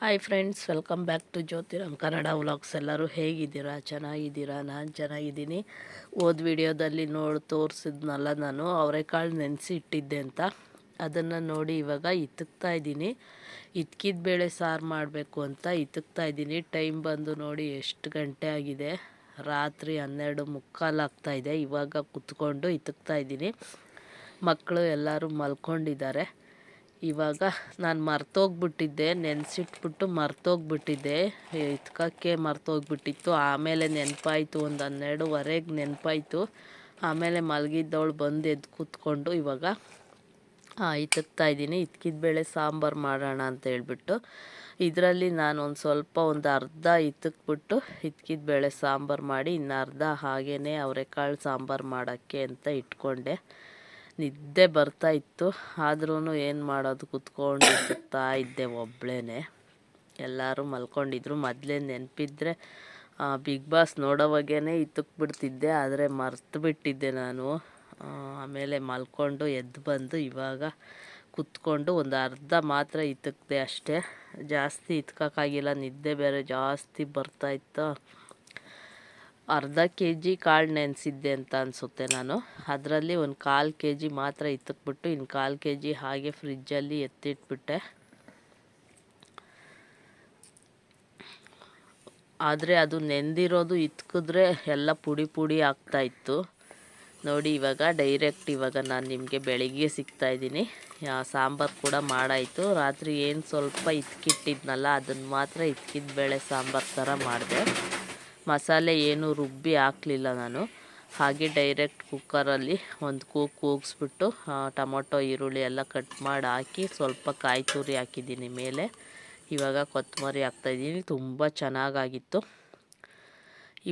Hi friends welcome back to Jyothiram Kannada vlogs ಎಲ್ಲರೂ ಹೇಗಿದ್ದೀರಾ? ಚೆನ್ನಾಗಿದ್ದೀರಾ? ನಾನು ಚೆನ್ನಾಗಿದ್ದೀನಿ. ಓದ್ ವಿಡಿಯೋದಲ್ಲಿ ನೋಡಿ ತೋರಿಸಿದ್ನಲ್ಲ ನಾನು ಅವರೆಕಾಳು ನೆನೆಸಿ ಇಟ್ಟಿದ್ದೆ ಅಂತ. ಅದನ್ನು ನೋಡಿ ಇವಾಗ ಇತ್ತಕ್ತಾ ಇದ್ದೀನಿ. ಇತ್ಕಿದ ಬೇಳೆ ಸಾರು ಮಾಡಬೇಕು ಅಂತ ಇತ್ತಕ್ತಾ ಇದ್ದೀನಿ. ಟೈಮ್ ಬಂದು ನೋಡಿ ಎಷ್ಟು ಗಂಟೆ ಆಗಿದೆ. ರಾತ್ರಿ ಹನ್ನೆರಡು ಮುಕ್ಕಾಲು ಆಗ್ತಾಯಿದೆ ಇವಾಗ ಕುತ್ಕೊಂಡು ಇತ್ತಕ್ತಾ ಇದ್ದೀನಿ. ಮಕ್ಕಳು ಎಲ್ಲರೂ ಮಲ್ಕೊಂಡಿದ್ದಾರೆ. ಇವಾಗ ನಾನು ಮರ್ತೋಗ್ಬಿಟ್ಟಿದ್ದೆ, ನೆನೆಸಿಟ್ಬಿಟ್ಟು ಮರ್ತೋಗ್ಬಿಟ್ಟಿದ್ದೆ. ಇತ್ಕಕ್ಕೆ ಮರ್ತೋಗ್ಬಿಟ್ಟಿತ್ತು. ಆಮೇಲೆ ನೆನಪಾಯಿತು ಒಂದು ಹನ್ನೆರಡುವರೆಗೆ ನೆನಪಾಯಿತು. ಆಮೇಲೆ ಮಲಗಿದ್ದವಳು ಬಂದು ಎದ್ದು ಕೂತ್ಕೊಂಡು ಇವಾಗ ಇತ್ತಾ ಇದ್ದೀನಿ. ಇತ್ಕಿದ ಬೇಳೆ ಸಾಂಬಾರು ಮಾಡೋಣ ಅಂತ ಹೇಳ್ಬಿಟ್ಟು, ಇದರಲ್ಲಿ ನಾನು ಒಂದು ಸ್ವಲ್ಪ ಒಂದು ಅರ್ಧ ಇತ್ತಕ್ಬಿಟ್ಟು ಇತ್ಕಿದ ಬೇಳೆ ಸಾಂಬಾರು ಮಾಡಿ, ಇನ್ನು ಅರ್ಧ ಹಾಗೇ ಅವರೆಕಾಳು ಸಾಂಬಾರು ಮಾಡೋಕ್ಕೆ ಅಂತ ಇಟ್ಕೊಂಡೆ. ನಿದ್ದೆ ಬರ್ತಾ ಇತ್ತು. ಆದ್ರೂ ಏನು ಮಾಡೋದು? ಕುತ್ಕೊಂಡು ಸುತ್ತಾ ಇದ್ದೆ ಒಬ್ಬಳೇ ಎಲ್ಲರೂ ಮಲ್ಕೊಂಡಿದ್ರು. ಮೊದಲೇ ನೆನಪಿದ್ರೆ ಬಿಗ್ ಬಾಸ್ ನೋಡೋವಾಗೇ ಬಿಡ್ತಿದ್ದೆ ಆದರೆ ಮರ್ತು ಬಿಟ್ಟಿದ್ದೆ ನಾನು. ಆಮೇಲೆ ಮಲ್ಕೊಂಡು ಎದ್ದು ಬಂದು ಇವಾಗ ಕುತ್ಕೊಂಡು ಒಂದು ಅರ್ಧ ಮಾತ್ರ ಇತ್ತಕ್ದೆ ಅಷ್ಟೇ. ಜಾಸ್ತಿ ಇತ್ಕೋಕ್ಕಾಗಿಲ್ಲ ನಿದ್ದೆ ಬೇರೆ ಜಾಸ್ತಿ ಬರ್ತಾಯಿತ್ತು ಅರ್ಧ ಕೆ ಜಿ ಕಾಳು ನೆನೆಸಿದ್ದೆ ಅಂತ ಅನಿಸುತ್ತೆ ನಾನು. ಅದರಲ್ಲಿ ಒಂದು ಕಾಲು ಕೆ ಜಿ ಮಾತ್ರ ಇತ್ತಕ್ಬಿಟ್ಟು ಇನ್ನು ಕಾಲು ಕೆ ಜಿ ಹಾಗೆ ಫ್ರಿಜ್ಜಲ್ಲಿ ಎತ್ತಿಟ್ಬಿಟ್ಟೆ. ಆದರೆ ಅದು ನೆಂದಿರೋದು ಇತ್ಕಿದ್ರೆ ಎಲ್ಲ ಪುಡಿ ಪುಡಿ ಆಗ್ತಾಯಿತ್ತು ನೋಡಿ ಇವಾಗ ಡೈರೆಕ್ಟ್ ಇವಾಗ ನಾನು ನಿಮಗೆ ಬೆಳಿಗ್ಗೆ ಸಿಗ್ತಾಯಿದ್ದೀನಿ ಸಾಂಬಾರು ಕೂಡ ಮಾಡಾಯಿತು. ರಾತ್ರಿ ಏನು ಸ್ವಲ್ಪ ಇತ್ಕಿಟ್ಟಿದ್ನಲ್ಲ ಅದನ್ನು ಮಾತ್ರ ಇತ್ಕಿದ ಬೇಳೆ ಸಾಂಬಾರು ಥರ ಮಾಡಿದೆ. ಮಸಾಲೆ ಏನು ರುಬ್ಬಿ ಹಾಕಲಿಲ್ಲ ನಾನು. ಹಾಗೆ ಡೈರೆಕ್ಟ್ ಕುಕ್ಕರಲ್ಲಿ ಒಂದು ಕೂಗ್ ಕೂಗಿಸ್ಬಿಟ್ಟು ಟೊಮೊಟೊ, ಈರುಳ್ಳಿ ಎಲ್ಲ ಕಟ್ ಮಾಡಿ ಹಾಕಿ ಸ್ವಲ್ಪ ಕಾಯಿ ತುರಿ ಹಾಕಿದ್ದೀನಿ ಮೇಲೆ. ಇವಾಗ ಕೊತ್ತಂಬರಿ ಹಾಕ್ತಾಯಿದ್ದೀನಿ ತುಂಬ ಚೆನ್ನಾಗಾಗಿತ್ತು.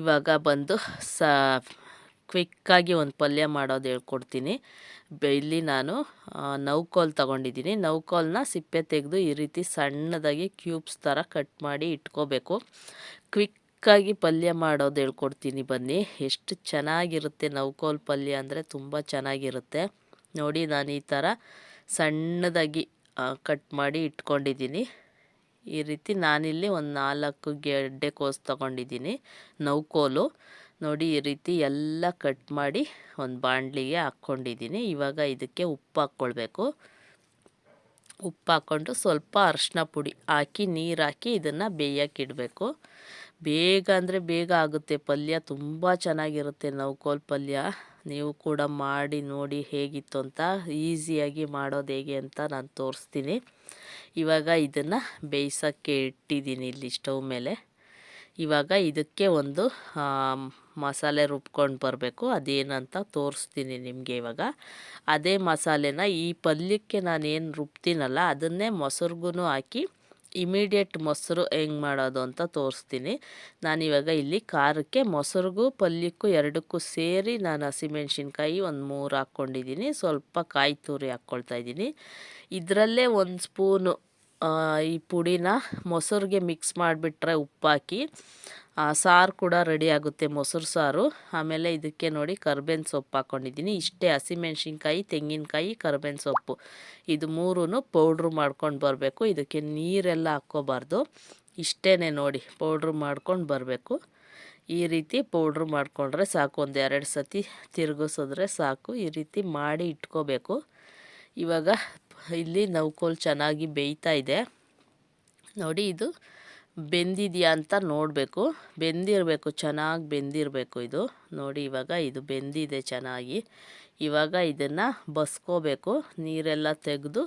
ಇವಾಗ ಬಂದು ಸ ಕ್ವಿಕ್ಕಾಗಿ ಒಂದು ಪಲ್ಯ ಮಾಡೋದು ಹೇಳ್ಕೊಡ್ತೀನಿ. ಇಲ್ಲಿ ನಾನು ನೌಕೋಲ್ ತೊಗೊಂಡಿದ್ದೀನಿ. ನೌಕೋಲ್ನ ಸಿಪ್ಪೆ ತೆಗೆದು ಈ ರೀತಿ ಸಣ್ಣದಾಗಿ ಕ್ಯೂಬ್ಸ್ ಥರ ಕಟ್ ಮಾಡಿ ಇಟ್ಕೋಬೇಕು. ಕ್ವಿಕ್ ಚಿಕ್ಕಾಗಿ ಪಲ್ಯ ಮಾಡೋದು ಹೇಳ್ಕೊಡ್ತೀನಿ ಬನ್ನಿ. ಎಷ್ಟು ಚೆನ್ನಾಗಿರುತ್ತೆ ನೌಕೋಲ್ ಪಲ್ಯ ಅಂದರೆ ತುಂಬ ಚೆನ್ನಾಗಿರುತ್ತೆ. ನೋಡಿ ನಾನು ಈ ಥರ ಸಣ್ಣದಾಗಿ ಕಟ್ ಮಾಡಿ ಇಟ್ಕೊಂಡಿದ್ದೀನಿ. ಈ ರೀತಿ ನಾನಿಲ್ಲಿ ಒಂದು ನಾಲ್ಕು ಗೆಡ್ಡೆ ಕೋಸು ತೊಗೊಂಡಿದ್ದೀನಿ ನೌಕೋಲು ನೋಡಿ ಈ ರೀತಿ ಎಲ್ಲ ಕಟ್ ಮಾಡಿ ಒಂದು ಬಾಂಡ್ಲಿಗೆ ಹಾಕ್ಕೊಂಡಿದ್ದೀನಿ. ಇವಾಗ ಇದಕ್ಕೆ ಉಪ್ಪು ಹಾಕ್ಕೊಳ್ಬೇಕು. ಉಪ್ಪು ಹಾಕ್ಕೊಂಡು ಸ್ವಲ್ಪ ಅರಶಿನ ಪುಡಿ ಹಾಕಿ, ನೀರು ಹಾಕಿ ಇದನ್ನು ಬೇಯಕ್ಕಿಡಬೇಕು ಬೇಗ ಅಂದರೆ ಬೇಗ ಆಗುತ್ತೆ. ಪಲ್ಯ ತುಂಬ ಚೆನ್ನಾಗಿರುತ್ತೆ ನೌಕೋಲ್ ಪಲ್ಯ. ನೀವು ಕೂಡ ಮಾಡಿ ನೋಡಿ ಹೇಗಿತ್ತು ಅಂತ ಈಸಿಯಾಗಿ ಮಾಡೋದು ಹೇಗೆ ಅಂತ ನಾನು ತೋರಿಸ್ತೀನಿ. ಇವಾಗ ಇದನ್ನು ಬೇಯಿಸೋಕ್ಕೆ ಇಟ್ಟಿದ್ದೀನಿ ಇಲ್ಲಿ ಸ್ಟವ್ ಮೇಲೆ. ಇವಾಗ ಇದಕ್ಕೆ ಒಂದು ಮಸಾಲೆ ರುಬ್ಕೊಂಡು ಬರಬೇಕು. ಅದೇನಂತ ತೋರಿಸ್ತೀನಿ ನಿಮಗೆ ಇವಾಗ. ಅದೇ ಮಸಾಲೆನ ಈ ಪಲ್ಯಕ್ಕೆ ನಾನೇನು ರುಬ್ತೀನಲ್ಲ ಅದನ್ನೇ ಮೊಸರಿಗೂ ಹಾಕಿ ಇಮಿಡಿಯೇಟ್ ಮೊಸರು ಹೆಂಗೆ ಮಾಡೋದು ಅಂತ ತೋರಿಸ್ತೀನಿ. ನಾನಿವಾಗ ಇಲ್ಲಿ ಖಾರಕ್ಕೆ ಮೊಸರಿಗೂ ಪಲ್ಯಕ್ಕೂ ಎರಡಕ್ಕೂ ಸೇರಿ ನಾನು ಹಸಿಮೆಣ್ಸಿನ್ಕಾಯಿ ಒಂದು ಮೂರು ಹಾಕ್ಕೊಂಡಿದ್ದೀನಿ. ಸ್ವಲ್ಪ ಕಾಯಿ ತುರಿ ಹಾಕ್ಕೊಳ್ತಾ ಇದ್ದೀನಿ. ಇದರಲ್ಲೇ ಒಂದು ಸ್ಪೂನು ಈ ಪುಡಿನ ಮೊಸರಿಗೆ ಮಿಕ್ಸ್ ಮಾಡಿಬಿಟ್ರೆ ಉಪ್ಪಾಕಿ ಸಾರು ಕೂಡ ರೆಡಿ ಆಗುತ್ತೆ ಮೊಸರು ಸಾರು. ಆಮೇಲೆ ಇದಕ್ಕೆ ನೋಡಿ ಕರ್ಬೇನ್ ಸೊಪ್ಪು ಹಾಕ್ಕೊಂಡಿದ್ದೀನಿ ಇಷ್ಟೇ ಹಸಿಮೆಣ್ಸಿನ್ಕಾಯಿ, ತೆಂಗಿನಕಾಯಿ ಕರ್ಬೇನ್ ಸೊಪ್ಪು. ಇದು ಮೂರೂ ಪೌಡ್ರು ಮಾಡ್ಕೊಂಡು ಬರಬೇಕು. ಇದಕ್ಕೆ ನೀರೆಲ್ಲ ಹಾಕ್ಕೋಬಾರ್ದು. ಇಷ್ಟೇ ನೋಡಿ ಪೌಡ್ರು ಮಾಡ್ಕೊಂಡು ಬರಬೇಕು. ಈ ರೀತಿ ಪೌಡ್ರು ಮಾಡಿಕೊಂಡ್ರೆ ಸಾಕು. ಒಂದು ಎರಡು ಸತಿ ತಿರುಗಿಸಿದ್ರೆ ಸಾಕು. ಈ ರೀತಿ ಮಾಡಿ ಇಟ್ಕೋಬೇಕು. ಇವಾಗ ಇಲ್ಲಿ ನೌಕೋಲ್ ಚೆನ್ನಾಗಿ ಬೇಯ್ತಾ ಇದೆ. ನೋಡಿ ಇದು ಬೆಂದಿದೆಯಾ ಅಂತ ನೋಡಬೇಕು. ಬೆಂದಿರಬೇಕು, ಚೆನ್ನಾಗಿ ಬೆಂದಿರಬೇಕು ಇದು. ನೋಡಿ, ಇವಾಗ ಇದು ಬೆಂದಿದೆ ಚೆನ್ನಾಗಿ. ಇವಾಗ ಇದನ್ನು ಬಸ್ಕೋಬೇಕು. ನೀರೆಲ್ಲ ತೆಗೆದು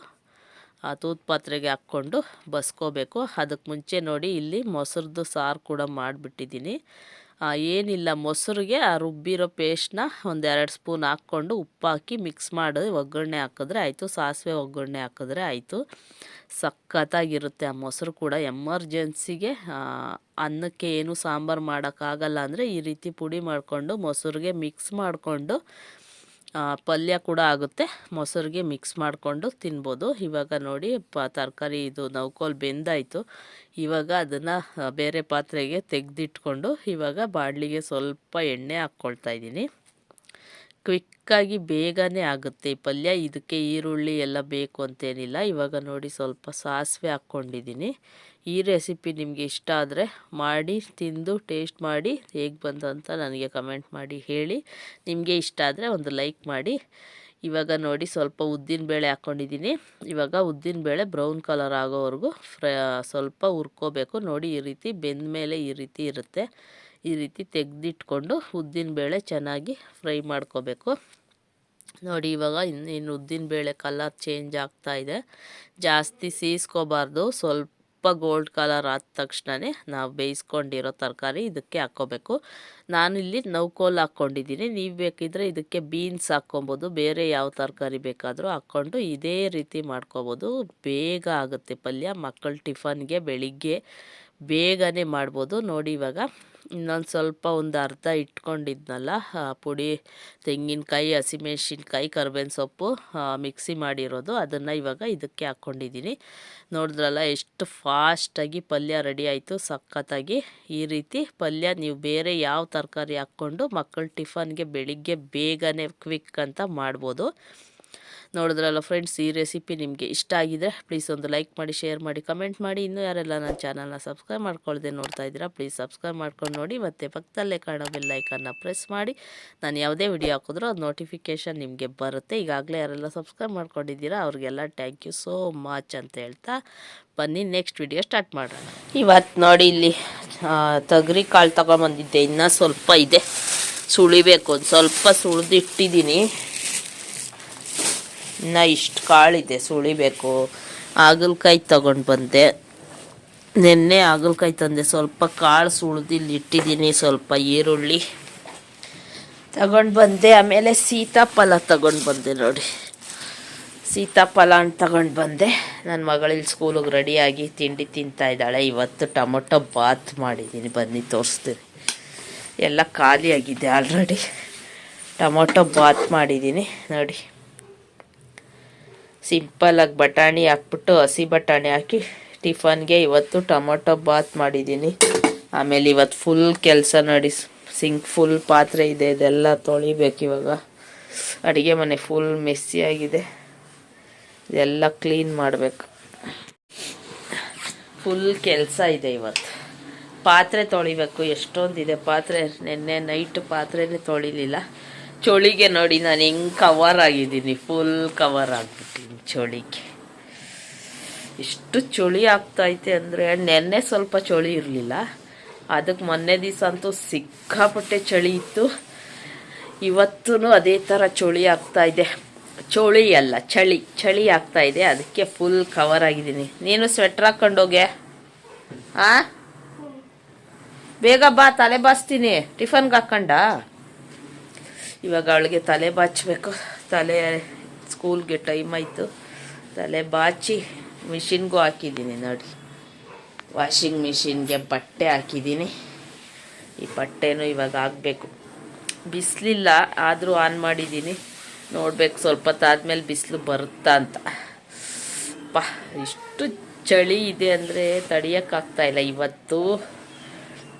ಆ ತೂತ್ ಪಾತ್ರೆಗೆ ಹಾಕ್ಕೊಂಡು ಬಸ್ಕೋಬೇಕು. ಅದಕ್ಕೆ ಮುಂಚೆ ನೋಡಿ, ಇಲ್ಲಿ ಮೊಸರದ್ದು ಸಾರು ಕೂಡ ಮಾಡಿಬಿಟ್ಟಿದ್ದೀನಿ. ಏನಿಲ್ಲ, ಮೊಸರಿಗೆ ಆ ರುಬ್ಬಿರೋ ಪೇಸ್ಟ್ನ ಒಂದೆರಡು ಸ್ಪೂನ್ ಹಾಕ್ಕೊಂಡು ಉಪ್ಪು ಹಾಕಿ ಮಿಕ್ಸ್ ಮಾಡಿ ಒಗ್ಗರಣೆ ಹಾಕಿದ್ರೆ ಆಯಿತು. ಸಾಸಿವೆ ಒಗ್ಗರಣೆ ಹಾಕಿದ್ರೆ ಆಯಿತು. ಸಖತ್ತಾಗಿರುತ್ತೆ. ಆ ಮೊಸರು ಕೂಡ ಎಮರ್ಜೆನ್ಸಿಗೆ ಅನ್ನಕ್ಕೆ ಏನು ಸಾಂಬಾರು ಮಾಡೋಕ್ಕಾಗಲ್ಲ ಅಂದರೆ ಈ ರೀತಿ ಪುಡಿ ಮಾಡಿಕೊಂಡು ಮೊಸರಿಗೆ ಮಿಕ್ಸ್ ಮಾಡಿಕೊಂಡು ಪಲ್ಯ ಕೂಡ ಆಗುತ್ತೆ. ಮೊಸರಿಗೆ ಮಿಕ್ಸ್ ಮಾಡಿಕೊಂಡು ತಿನ್ಬೋದು. ಇವಾಗ ನೋಡಿ, ಪ, ತರಕಾರಿ ಇದು ನೌಕೋಲ್ ಬೆಂದಾಯಿತು. ಇವಾಗ ಅದನ್ನು ಬೇರೆ ಪಾತ್ರೆಗೆ ತೆಗೆದಿಟ್ಕೊಂಡು ಇವಾಗ ಬಾಣಲಿಗೆ ಸ್ವಲ್ಪ ಎಣ್ಣೆ ಹಾಕ್ಕೊಳ್ತಾ ಇದ್ದೀನಿ. ಕ್ವಿಕ್ಕಾಗಿ ಬೇಗನೆ ಆಗುತ್ತೆ. ಈ ಪಲ್ಯ, ಇದಕ್ಕೆ ಈರುಳ್ಳಿ ಎಲ್ಲ ಬೇಕು ಅಂತೇನಿಲ್ಲ. ಇವಾಗ ನೋಡಿ ಸ್ವಲ್ಪ ಸಾಸಿವೆ ಹಾಕ್ಕೊಂಡಿದ್ದೀನಿ. ಈ ರೆಸಿಪಿ ನಿಮಗೆ ಇಷ್ಟ ಆದರೆ ಮಾಡಿ, ತಿಂದು, ಟೇಸ್ಟ್ ಮಾಡಿ, ಹೇಗೆ ಬಂತು ಅಂತ ನನಗೆ ಕಮೆಂಟ್ ಮಾಡಿ ಹೇಳಿ. ನಿಮಗೆ ಇಷ್ಟ ಆದರೆ ಒಂದು ಲೈಕ್ ಮಾಡಿ. ಇವಾಗ ನೋಡಿ ಸ್ವಲ್ಪ ಉದ್ದಿನಬೇಳೆ ಹಾಕ್ಕೊಂಡಿದ್ದೀನಿ. ಇವಾಗ ಉದ್ದಿನಬೇಳೆ ಬ್ರೌನ್ ಕಲರ್ ಆಗೋವರೆಗೂ ಫ್ರೈ, ಸ್ವಲ್ಪ ಹುರ್ಕೋಬೇಕು. ನೋಡಿ ಈ ರೀತಿ ಬೆಂದ ಮೇಲೆ ಈ ರೀತಿ ಇರುತ್ತೆ. ಈ ರೀತಿ ತೆಗೆದಿಟ್ಕೊಂಡು ಉದ್ದಿನಬೇಳೆ ಚೆನ್ನಾಗಿ ಫ್ರೈ ಮಾಡ್ಕೋಬೇಕು. ನೋಡಿ, ಇವಾಗ ಇನ್ನು ಇನ್ನು ಉದ್ದಿನಬೇಳೆ ಕಲರ್ ಚೇಂಜ್ ಆಗ್ತಾ ಇದೆ. ಜಾಸ್ತಿ ಸೀಸ್ಕೋಬಾರ್ದು. ಸ್ವಲ್ಪ ಗೋಲ್ಡ್ ಕಲರ್ ಆದ ತಕ್ಷಣವೇ ನಾವು ಬೇಯಿಸ್ಕೊಂಡಿರೋ ತರಕಾರಿ ಇದಕ್ಕೆ ಹಾಕ್ಕೋಬೇಕು. ನಾನಿಲ್ಲಿ ನೌಕೋಲ್ ಹಾಕ್ಕೊಂಡಿದ್ದೀನಿ. ನೀವು ಬೇಕಿದ್ರೆ ಇದಕ್ಕೆ ಬೀನ್ಸ್ ಹಾಕ್ಕೊಬೋದು. ಬೇರೆ ಯಾವ ತರಕಾರಿ ಬೇಕಾದರೂ ಹಾಕ್ಕೊಂಡು ಇದೇ ರೀತಿ ಮಾಡ್ಕೊಬೋದು. ಬೇಗ ಆಗುತ್ತೆ ಪಲ್ಯ. ಮಕ್ಕಳ ಟಿಫನ್ಗೆ ಬೆಳಿಗ್ಗೆ ಬೇಗನೆ ಮಾಡ್ಬೋದು. ನೋಡಿ ಇವಾಗ ಇನ್ನೊಂದು ಸ್ವಲ್ಪ ಒಂದು ಅರ್ಧ ಇಟ್ಕೊಂಡಿದ್ನಲ್ಲ ಪುಡಿ, ತೆಂಗಿನಕಾಯಿ, ಹಸಿಮೆಣ್ಸಿನ್ಕಾಯಿ, ಕರ್ಬೇವಿನ ಸೊಪ್ಪು ಮಿಕ್ಸಿ ಮಾಡಿರೋದು. ಅದನ್ನು ಇವಾಗ ಇದಕ್ಕೆ ಹಾಕ್ಕೊಂಡಿದ್ದೀನಿ ನೋಡಿದ್ರಲ್ಲ ಎಷ್ಟು ಫಾಸ್ಟಾಗಿ ಪಲ್ಯ ರೆಡಿ ಆಯಿತು, ಸಖತ್ತಾಗಿ. ಈ ರೀತಿ ಪಲ್ಯ ನೀವು ಬೇರೆ ಯಾವ ತರಕಾರಿ ಹಾಕ್ಕೊಂಡು ಮಕ್ಕಳ ಟಿಫನ್ಗೆ ಬೆಳಿಗ್ಗೆ ಬೇಗನೆ ಕ್ವಿಕ್ ಅಂತ ಮಾಡ್ಬೋದು. ನೋಡಿದ್ರಲ್ಲ ಫ್ರೆಂಡ್ಸ್ ಈ ರೆಸಿಪಿ ನಿಮಗೆ ಇಷ್ಟ ಆಗಿದೆ ಪ್ಲೀಸ್ ಒಂದು ಲೈಕ್ ಮಾಡಿ ಶೇರ್ ಮಾಡಿ ಕಮೆಂಟ್ ಮಾಡಿ. ಇನ್ನೂ ಯಾರೆಲ್ಲ ನನ್ನ ಚಾನಲ್ನ ಸಬ್ಸ್ಕ್ರೈಬ್ ಮಾಡ್ಕೊಳ್ದೆ ನೋಡ್ತಾ ಇದ್ದೀರಾ ಪ್ಲೀಸ್ ಸಬ್ಸ್ಕ್ರೈಬ್ ಮಾಡ್ಕೊಂಡು ನೋಡಿ. ಮತ್ತು ಪಕ್ಕದಲ್ಲೇ ಕಾಣೋ ಬೆಲ್ ಲೈಕನ್ನು ಪ್ರೆಸ್ ಮಾಡಿ. ನಾನು ಯಾವುದೇ ವಿಡಿಯೋ ಹಾಕಿದ್ರೂ ಅದು ನೋಟಿಫಿಕೇಷನ್ ನಿಮಗೆ ಬರುತ್ತೆ. ಈಗಾಗಲೇ ಯಾರೆಲ್ಲ ಸಬ್ಸ್ಕ್ರೈಬ್ ಮಾಡ್ಕೊಂಡಿದ್ದೀರಾ, ಅವ್ರಿಗೆಲ್ಲ ಥ್ಯಾಂಕ್ ಯು ಸೋ ಮಚ್ ಅಂತ ಹೇಳ್ತಾ ಬನ್ನಿ. ನೆಕ್ಸ್ಟ್ ವಿಡಿಯೋ ಸ್ಟಾರ್ಟ್ ಮಾಡೋಣ. ಇವತ್ತು ನೋಡಿ ಇಲ್ಲಿ ತೊಗರಿ ಕಾಳು ತಗೊಂಬಂದಿದ್ದೆ. ಇನ್ನೂ ಸ್ವಲ್ಪ ಇದೆ. ಸುಳಿಬೇಕು. ಒಂದು ಸ್ವಲ್ಪ ಸುಳಿದಿಟ್ಟಿದ್ದೀನಿ. ಇನ್ನು ಇಷ್ಟು ಕಾಳಿದೆ, ಸುಳಿಬೇಕು. ಹಾಗಲಕಾಯಿ ತಗೊಂಡು ಬಂದೆ. ನಿನ್ನೆ ಹಾಗಲಕಾಯಿ ತಂದೆ, ಸ್ವಲ್ಪ ಕಾಳು ಸುಳ್ದಿಲ್ಲಿ ಇಟ್ಟಿದ್ದೀನಿ, ಸ್ವಲ್ಪ ಈರುಳ್ಳಿ ತಗೊಂಡು ಬಂದೆ. ಆಮೇಲೆ ಸೀತಾಫಲ ತಗೊಂಡು ಬಂದೆ ನೋಡಿ. ಸೀತಾಫಲ ಅಂತ ತಗೊಂಡು ಬಂದೆ. ನನ್ನ ಮಗಳಿಲ್ಲಿ ಸ್ಕೂಲಿಗೆ ರೆಡಿಯಾಗಿ ತಿಂಡಿ ತಿಂತಾ ಇದ್ದಾಳೆ. ಇವತ್ತು ಟೊಮೊಟೊ ಬಾತ್ ಮಾಡಿದ್ದೀನಿ ಬನ್ನಿ, ತೋರಿಸ್ತೀನಿ. ಎಲ್ಲ ಖಾಲಿಯಾಗಿದೆ ಆಲ್ರೆಡಿ ಟೊಮೊಟೊ ಬಾತ್ ಮಾಡಿದ್ದೀನಿ ನೋಡಿ. ಸಿಂಪಲಾಗಿ ಬಟಾಣಿ ಹಾಕ್ಬಿಟ್ಟು ಹಸಿ ಬಟಾಣಿ ಹಾಕಿ ಟಿಫನ್ಗೆ ಇವತ್ತು ಟೊಮೊಟೊ ಬಾತ್ ಮಾಡಿದ್ದೀನಿ. ಆಮೇಲೆ ಇವತ್ತು ಫುಲ್ ಕೆಲಸ ನೋಡಿ ಸಿಂಕ್ ಫುಲ್ ಪಾತ್ರೆ ಇದೆ, ಇದೆಲ್ಲ ತೊಳಿಬೇಕು ಇವಾಗ. ಅಡುಗೆ ಮನೆ ಫುಲ್ ಮೆಸ್ಸಿ ಆಗಿದೆ. ಇದೆಲ್ಲ ಕ್ಲೀನ್ ಮಾಡಬೇಕು. ಫುಲ್ ಕೆಲಸ ಇದೆ ಇವತ್ತು. ಪಾತ್ರೆ ತೊಳಿಬೇಕು, ಎಷ್ಟೊಂದಿದೆ ಪಾತ್ರೆ? ನಿನ್ನೆ ನೈಟ್ ಪಾತ್ರೆನೇ ತೊಳಿಲಿಲ್ಲ. ಚಳಿಗೆ ನೋಡಿ, ನಾನು ಹೆಂಗೆ ಕವರ್ ಆಗಿದ್ದೀನಿ ಫುಲ್ ಕವರ್ ಆಗ್ಬಿಟ್ಟಿನಿ ಚಳಿಗೆ. ಎಷ್ಟು ಚಳಿ ಆಗ್ತೈತೆ ಅಂದರೆ, ನೆನ್ನೆ ಸ್ವಲ್ಪ ಚಳಿ ಇರಲಿಲ್ಲ. ಅದಕ್ಕೆ ಮೊನ್ನೆ ದಿವಸ ಅಂತೂ ಸಿಕ್ಕಾಪಟ್ಟೆ ಚಳಿ ಇತ್ತು. ಇವತ್ತೂ ಅದೇ ಥರ ಚಳಿ ಇದೆ. ಚಳಿ ಅಲ್ಲ, ಚಳಿ ಚಳಿ ಆಗ್ತಾ ಇದೆ. ಅದಕ್ಕೆ ಫುಲ್ ಕವರ್ ಆಗಿದ್ದೀನಿ. ನೀನು ಸ್ವೆಟ್ರ್ ಹಾಕ್ಕೊಂಡೋಗೆ ಆ? ಬೇಗ ಬಾ, ತಲೆ ಬಾಸ್ತೀನಿ. ಟಿಫನ್ಗೆ ಹಾಕ್ಕಂಡ ಇವಾಗ ಅವಳಿಗೆ ತಲೆ ಬಾಚಬೇಕು. ತಲೆ ಸ್ಕೂಲ್ಗೆ ಟೈಮ್ ಆಯಿತು. ತಲೆ ಬಾಚಿ ಮಿಷಿನ್ಗೂ ಹಾಕಿದ್ದೀನಿ ನೋಡಿ. ವಾಷಿಂಗ್ ಮಿಷಿನ್ಗೆ ಬಟ್ಟೆ ಹಾಕಿದ್ದೀನಿ. ಈ ಬಟ್ಟೆನೂ ಇವಾಗ ಆಗಬೇಕು ಬಿಸಿಲಿಲ್ಲ, ಆದರೂ ಆನ್ ಮಾಡಿದ್ದೀನಿ. ನೋಡ್ಬೇಕು, ಸ್ವಲ್ಪ ಹೊತ್ತಾದ್ಮೇಲೆ ಬಿಸಿಲು ಬರುತ್ತಾ ಅಂತ. ಪಾ, ಇಷ್ಟು ಚಳಿ ಇದೆ ಅಂದರೆ ತಡಿಯೋಕ್ಕಾಗ್ತಾ ಇಲ್ಲ. ಇವತ್ತು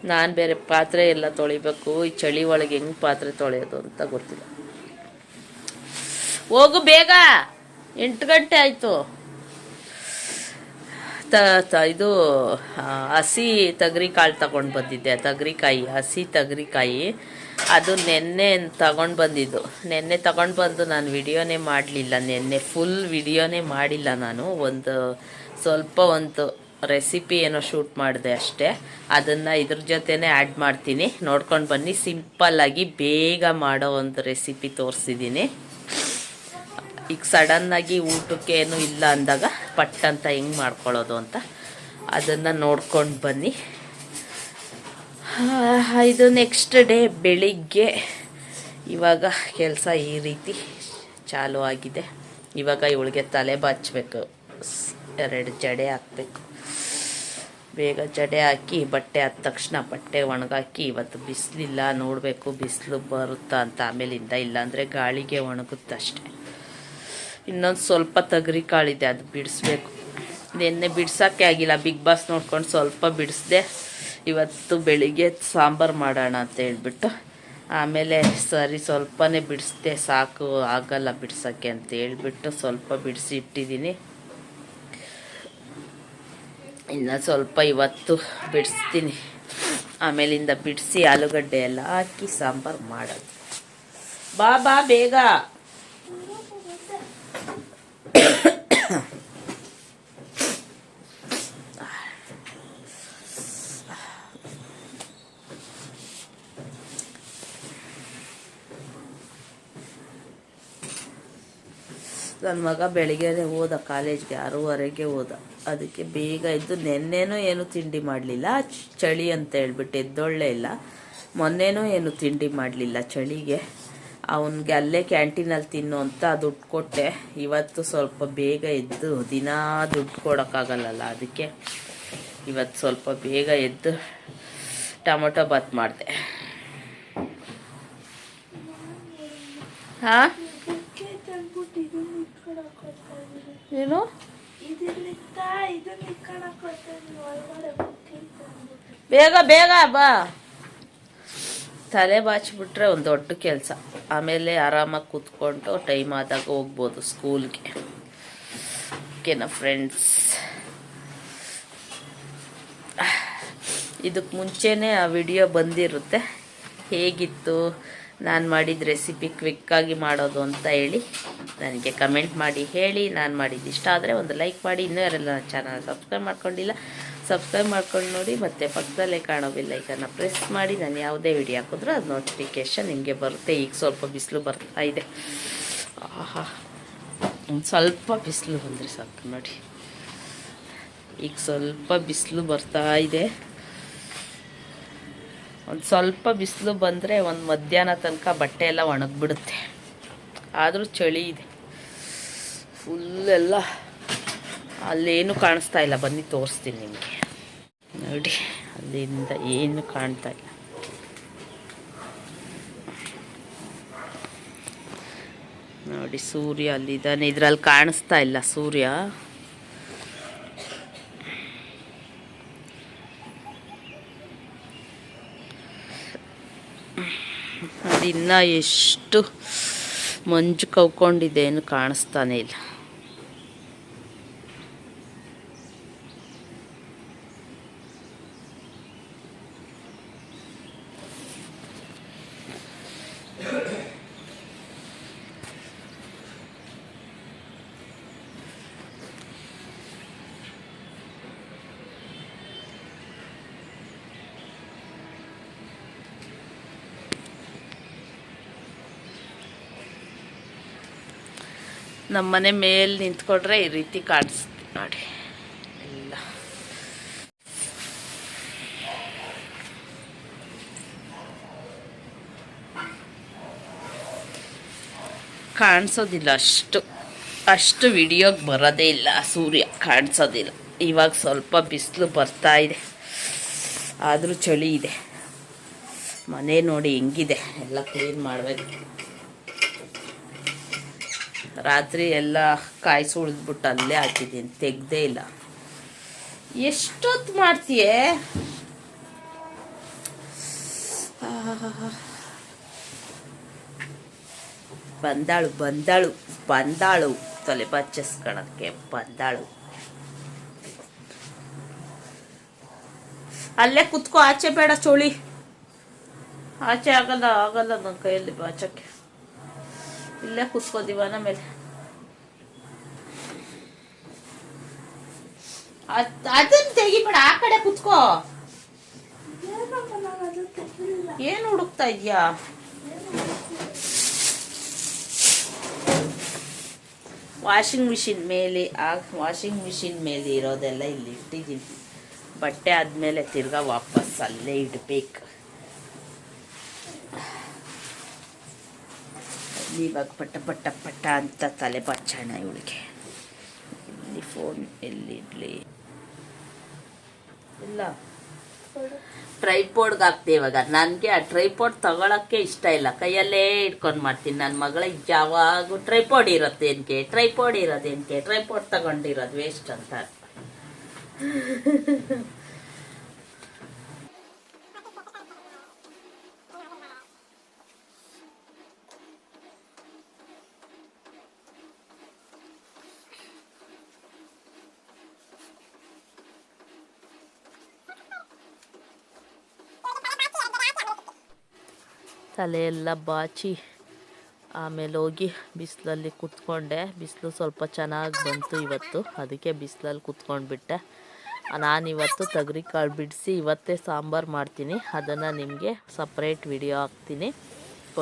ನಾನು ಬೇರೆ ಪಾತ್ರೆ ಎಲ್ಲ ತೊಳಿಬೇಕು. ಈ ಚಳಿ ಒಳಗೆ ಹೆಂಗೆ ಪಾತ್ರೆ ತೊಳೆಯೋದು ಅಂತ ಗೊತ್ತಿಲ್ಲ. ಹೋಗು ಬೇಗ. ಎಂಟು ಗಂಟೆ ಆಯಿತು. ತ ಇದು ಹಸಿ ಹಸಿ ಕಾಳು ತಗೊಂಡು ಬಂದಿದ್ದೆ. ತಗರಿಕಾಯಿ, ಹಸಿ ತಗರಿಕಾಯಿ. ಅದು ನೆನ್ನೆ ತಗೊಂಡು ಬಂದಿದ್ದು. ನೆನ್ನೆ ತಗೊಂಡು ಬಂದು ನಾನು ವಿಡಿಯೋನೇ ಮಾಡಲಿಲ್ಲ. ನೆನ್ನೆ ಫುಲ್ ವಿಡಿಯೋನೇ ಮಾಡಿಲ್ಲ ನಾನು. ಒಂದು ಸ್ವಲ್ಪ ಒಂದು ರೆಸಿಪಿ ಏನೋ ಶೂಟ್ ಮಾಡಿದೆ ಅಷ್ಟೇ. ಅದನ್ನು ಇದ್ರ ಜೊತೆನೇ ಆ್ಯಡ್ ಮಾಡ್ತೀನಿ. ನೋಡ್ಕೊಂಡು ಬನ್ನಿ. ಸಿಂಪಲ್ಲಾಗಿ ಬೇಗ ಮಾಡೋ ಒಂದು ರೆಸಿಪಿ ತೋರಿಸಿದ್ದೀನಿ ಈಗ ಸಡನ್ನಾಗಿ ಊಟಕ್ಕೆ ಏನು ಇಲ್ಲ ಅಂದಾಗ ಪಟ್ ಅಂತ ಹೆಂಗೆ ಮಾಡ್ಕೊಳ್ಳೋದು ಅಂತ ಅದನ್ನು ನೋಡ್ಕೊಂಡು ಬನ್ನಿ. ಇದು ನೆಕ್ಸ್ಟ್ ಡೇ ಬೆಳಿಗ್ಗೆ ಇವಾಗ ಕೆಲಸ ಈ ರೀತಿ ಚಾಲು ಆಗಿದೆ. ಇವಾಗ ಇವಳಿಗೆ ತಲೆ ಬಾಚಬೇಕು. ಎರಡು ಜಡೆ ಹಾಕಬೇಕು. ಬೇಗ ಜಡೆ ಹಾಕಿ, ಬಟ್ಟೆ ಆದ ತಕ್ಷಣ ಬಟ್ಟೆ ಒಣಗಾಕಿ, ಇವತ್ತು ಬಿಸಿಲಿಲ್ಲ, ನೋಡಬೇಕು ಬಿಸಿಲು ಬರುತ್ತಾ ಅಂತ ಆಮೇಲಿಂದ, ಇಲ್ಲಾಂದರೆ ಗಾಳಿಗೆ ಒಣಗುತ್ತಷ್ಟೆ. ಇನ್ನೊಂದು ಸ್ವಲ್ಪ ತಗರಿ ಕಾಳಿದೆ, ಅದು ಬಿಡಿಸ್ಬೇಕು. ನಿನ್ನೆ ಬಿಡ್ಸೋಕ್ಕೆ ಆಗಿಲ್ಲ, ಬಿಗ್ ಬಾಸ್ ನೋಡ್ಕೊಂಡು ಸ್ವಲ್ಪ ಬಿಡಿಸ್ದೆ. ಇವತ್ತು ಬೆಳಿಗ್ಗೆ ಸಾಂಬಾರು ಮಾಡೋಣ ಅಂತ ಹೇಳ್ಬಿಟ್ಟು, ಆಮೇಲೆ ಸರಿ ಸ್ವಲ್ಪನೇ ಬಿಡಿಸ್ದೆ, ಸಾಕು, ಆಗಲ್ಲ ಬಿಡ್ಸೋಕ್ಕೆ ಅಂತ ಹೇಳ್ಬಿಟ್ಟು ಸ್ವಲ್ಪ ಬಿಡಿಸಿ ಇಟ್ಟಿದ್ದೀನಿ. ಇನ್ನು ಸ್ವಲ್ಪ ಇವತ್ತು ಬಿಡಿಸ್ತೀನಿ. ಆಮೇಲಿಂದ ಬಿಡಿಸಿ ಆಲೂಗಡ್ಡೆ ಎಲ್ಲ ಹಾಕಿ ಸಾಂಬಾರು ಮಾಡೋದು. ಬಾ ಬಾ ಬೇಗ. ನನ್ನ ಮಗ ಬೆಳಿಗ್ಗೆನೆ ಹೋದ, ಕಾಲೇಜ್ಗೆ ಆರೂವರೆಗೆ ಹೋದ. ಅದಕ್ಕೆ ಬೇಗ ಎದ್ದು ನೆನ್ನೆನೂ ಏನು ತಿಂಡಿ ಮಾಡಲಿಲ್ಲ. ಚಳಿ ಅಂತ ಹೇಳ್ಬಿಟ್ಟು ಎದ್ದೊಳ್ಳೆ ಇಲ್ಲ. ಮೊನ್ನೆನೂ ಏನು ತಿಂಡಿ ಮಾಡಲಿಲ್ಲ ಚಳಿಗೆ. ಅವನಿಗೆ ಅಲ್ಲೇ ಕ್ಯಾಂಟೀನಲ್ಲಿ ತಿನ್ನು ಅಂತ ದುಡ್ಡು ಕೊಟ್ಟೆ. ಇವತ್ತು ಸ್ವಲ್ಪ ಬೇಗ ಎದ್ದು ದಿನಾ ದುಡ್ಡು ಕೊಡೋಕ್ಕಾಗಲ್ಲಲ್ಲ ಅದಕ್ಕೆ ಇವತ್ತು ಸ್ವಲ್ಪ ಬೇಗ ಎದ್ದು ಟೊಮೊಟೊ ಬಾತ್ ಮಾಡಿದೆ. ಹಾಂ? ಏನು? ಬೇಗ ಬೇಗ ಬಾ. ತಲೆ ಬಾಚಿಬಿಟ್ರೆ ಒಂದು ದೊಡ್ಡ ಕೆಲಸ. ಆಮೇಲೆ ಆರಾಮಾಗಿ ಕೂತ್ಕೊಂಡು ಟೈಮ್ ಆದಾಗ ಹೋಗ್ಬೋದು ಸ್ಕೂಲ್ಗೆ ಓಕೆನಾ ಫ್ರೆಂಡ್ಸ್ ಇದಕ್ಕೆ ಮುಂಚೆನೇ ಆ ವಿಡಿಯೋ ಬಂದಿರುತ್ತೆ. ಹೇಗಿತ್ತು? ನಾನು ಮಾಡಿದ ರೆಸಿಪಿ ಕ್ವಿಕ್ಕಾಗಿ ಮಾಡೋದು ಅಂತ ಹೇಳಿ ನನಗೆ ಕಮೆಂಟ್ ಮಾಡಿ ಹೇಳಿ. ನಾನು ಮಾಡಿದ್ದು ಇಷ್ಟ ಆದರೆ ಒಂದು ಲೈಕ್ ಮಾಡಿ. ಇನ್ನೂ ಯಾರೆಲ್ಲ ನನ್ನ ಚಾನಲ್ ಸಬ್ಸ್ಕ್ರೈಬ್ ಮಾಡ್ಕೊಂಡಿಲ್ಲ ಸಬ್ಸ್ಕ್ರೈಬ್ ಮಾಡ್ಕೊಂಡು ನೋಡಿ. ಮತ್ತು ಪಕ್ಕದಲ್ಲೇ ಕಾಣೋ ಬೆಲ್ಲೈಕನ್ನ ಪ್ರೆಸ್ ಮಾಡಿ. ನಾನು ಯಾವುದೇ ವಿಡಿಯೋ ಹಾಕಿದ್ರು ಅದು ನೋಟಿಫಿಕೇಶನ್ ನಿಮಗೆ ಬರುತ್ತೆ. ಈಗ ಸ್ವಲ್ಪ ಬಿಸಿಲು ಬರ್ತಾ ಇದೆ. ಆಹಾ. ಸ್ವಲ್ಪ ಬಿಸಿಲು ಬಂದರೆ ಸಾಕು ನೋಡಿ. ಈಗ ಸ್ವಲ್ಪ ಬಿಸಿಲು ಬರ್ತಾ ಇದೆ. ಒಂದು ಸ್ವಲ್ಪ ಬಿಸಿಲು ಬಂದರೆ ಒಂದು ಮಧ್ಯಾಹ್ನ ತನಕ ಬಟ್ಟೆ ಎಲ್ಲ ಒಣಗಿಬಿಡುತ್ತೆ. ಆದರೂ ಚಳಿ ಇದೆ. ಫುಲ್ ಎಲ್ಲ ಅಲ್ಲೇನು ಕಾಣಿಸ್ತಾ ಇಲ್ಲ. ಬನ್ನಿ ತೋರಿಸ್ತೀನಿ ನಿಮಗೆ. ನೋಡಿ, ಅಲ್ಲಿಂದ ಏನು ಕಾಣ್ತಾ ಇಲ್ಲ. ನೋಡಿ, ಸೂರ್ಯ ಅಲ್ಲಿದ್ದಾನೆ. ಇದ್ರಲ್ಲಿ ಕಾಣಿಸ್ತಾ ಇಲ್ಲ ಸೂರ್ಯ. ಅದಿನ್ನ ಎಷ್ಟು ಮಂಜು ಕವ್ಕೊಂಡಿದೆ ಏನು ಕಾಣಿಸ್ತಾನೆ ಇಲ್ಲ. ನಮ್ಮನೆ ಮೇಲೆ ನಿಂತ್ಕೊಂಡ್ರೆ ಈ ರೀತಿ ಕಾಣಿಸ್ತು ನೋಡಿ. ಎಲ್ಲ. ಕಾಣಿಸೋದಿಲ್ಲ ಅಷ್ಟು. ಅಷ್ಟು ವಿಡಿಯೋಗೆ ಬರೋದೇ ಇಲ್ಲ ಸೂರ್ಯ. ಕಾಣಿಸೋದಿಲ್ಲ. ಇವಾಗ ಸ್ವಲ್ಪ ಬಿಸಿಲು ಬರ್ತಾ ಇದೆ. ಆದರೂ ಚಳಿ ಇದೆ. ಮನೆ ನೋಡಿ ಹೆಂಗಿದೆ. ಎಲ್ಲ ಕ್ಲೀನ್ ಮಾಡಬೇಕು. ರಾತ್ರಿ ಎಲ್ಲ ಕಾಯಿ ಸುಳಿದ್ಬಿಟ್ಟು ಅಲ್ಲೇ ಹಾಕಿದ್ದೀನಿ, ತೆಗ್ದೇ ಇಲ್ಲ. ಎಷ್ಟೊತ್ತು ಮಾಡ್ತೀಯೇ? ಬಂದಾಳು ಬಂದಾಳು ಬಂದಾಳು. ತಲೆ ಬಚ್ಚಿಸ್ಕೊಳಕ್ಕೆ ಬಂದಾಳು. ಅಲ್ಲೇ ಕುತ್ಕೋ, ಆಚೆ ಬೇಡ ಚೋಳಿ. ಆಚೆ ಆಗಲ್ಲ ಆಗಲ್ಲ ನನ್ನ ಕೈಯಲ್ಲಿ ಬಾಚಕ್ಕೆ ಇಲ್ಲೇ ಕುತ್ಕೋ ದಿವಾನ ಮೇಲೆ ಅದ್- ಅದನ್ನ ತೆಗಿಬೇಡ, ಆ ಕಡೆ ಕುತ್ಕೋ. ಏನ್ ಹುಡುಕ್ತಾ ಇದ್ಯಾ? ವಾಷಿಂಗ್ ಮಿಷಿನ್ ಮೇಲೆ, ಆ ವಾಷಿಂಗ್ ಮಿಷಿನ್ ಮೇಲೆ ಇರೋದೆಲ್ಲ ಇಲ್ಲಿ ಇಟ್ಟಿದ್ದೀನಿ. ಬಟ್ಟೆ ಆದಮೇಲೆ ತಿರ್ಗಾ ವಾಪಸ್ ಅಲ್ಲೇ ಇಡಬೇಕು. ಇವಾಗ ಪಟ್ಟ ಪಟ್ಟ ಪಟ್ಟ ಅಂತ ತಲೆ ಬಚ್ಚೋಣ ಇವಳಿಗೆ. ಇಲ್ಲಿ ಫೋನ್ ಎಲ್ಲಿ ಇಡ್ಲಿ ಇಲ್ಲ ಟ್ರೈಪೋಡ್ಗೆ ಹಾಕ್ತೆ ಇವಾಗ. ನನಗೆ ಆ ಟ್ರೈಪೋಡ್ ತಗೊಳಕ್ಕೆ ಇಷ್ಟ ಇಲ್ಲ. ಕೈಯಲ್ಲೇ ಇಟ್ಕೊಂಡು ಮಾಡ್ತೀನಿ. ನನ್ನ ಮಗಳಿಗೆ ಯಾವಾಗೂ ಟ್ರೈಪೋಡ್ ಏನಕ್ಕೆ ಟ್ರೈಪೋಡ್ ಇರೋದೇನಕ್ಕೆ ಟ್ರೈಪೋಡ್ ತಗೊಂಡಿರೋದು ವೇಸ್ಟ್ ಅಂತ. ತಲೆ ಎಲ್ಲ ಬಾಚಿ ಆಮೇಲೆ ಹೋಗಿ ಬಿಸಿಲಲ್ಲಿ ಕುತ್ಕೊಂಡೆ. ಬಿಸಿಲು ಸ್ವಲ್ಪ ಚೆನ್ನಾಗಿ ಬಂತು ಇವತ್ತು. ಅದಕ್ಕೆ ಬಿಸಿಲಲ್ಲಿ ಕುತ್ಕೊಂಡ್ಬಿಟ್ಟೆ. ನಾನಿವತ್ತು ಕಾಳು ಬಿಡಿಸಿ ಇವತ್ತೇ ಸಾಂಬಾರು ಮಾಡ್ತೀನಿ. ಅದನ್ನು ನಿಮಗೆ ಸಪ್ರೇಟ್ ವಿಡಿಯೋ ಹಾಕ್ತೀನಿ.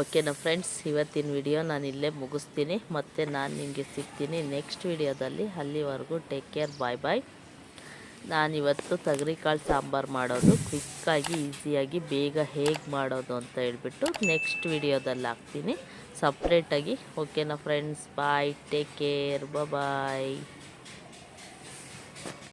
ಓಕೆನಾ ಫ್ರೆಂಡ್ಸ್ ಇವತ್ತಿನ ವಿಡಿಯೋ ನಾನು ಇಲ್ಲೇ ಮುಗಿಸ್ತೀನಿ. ಮತ್ತು ನಾನು ನಿಮಗೆ ಸಿಗ್ತೀನಿ ನೆಕ್ಸ್ಟ್ ವಿಡಿಯೋದಲ್ಲಿ ಅಲ್ಲಿವರೆಗೂ ಟೇಕ್ ಕೇರ್ ಬಾಯ್ ಬಾಯ್ ನಾನಿವತ್ತು ಕಾಳು ಸಾಂಬಾರು ಮಾಡೋದು. ಕ್ವಿಕ್ಕಾಗಿ, ಈಸಿಯಾಗಿ, ಬೇಗ ಹೇಗೆ ಮಾಡೋದು ಅಂತ ಹೇಳ್ಬಿಟ್ಟು ನೆಕ್ಸ್ಟ್ ವಿಡಿಯೋದಲ್ಲಿ ಹಾಕ್ತೀನಿ. ಸಪ್ರೇಟಾಗಿ. ಓಕೆನಾ friends? Bye. Take care. Bye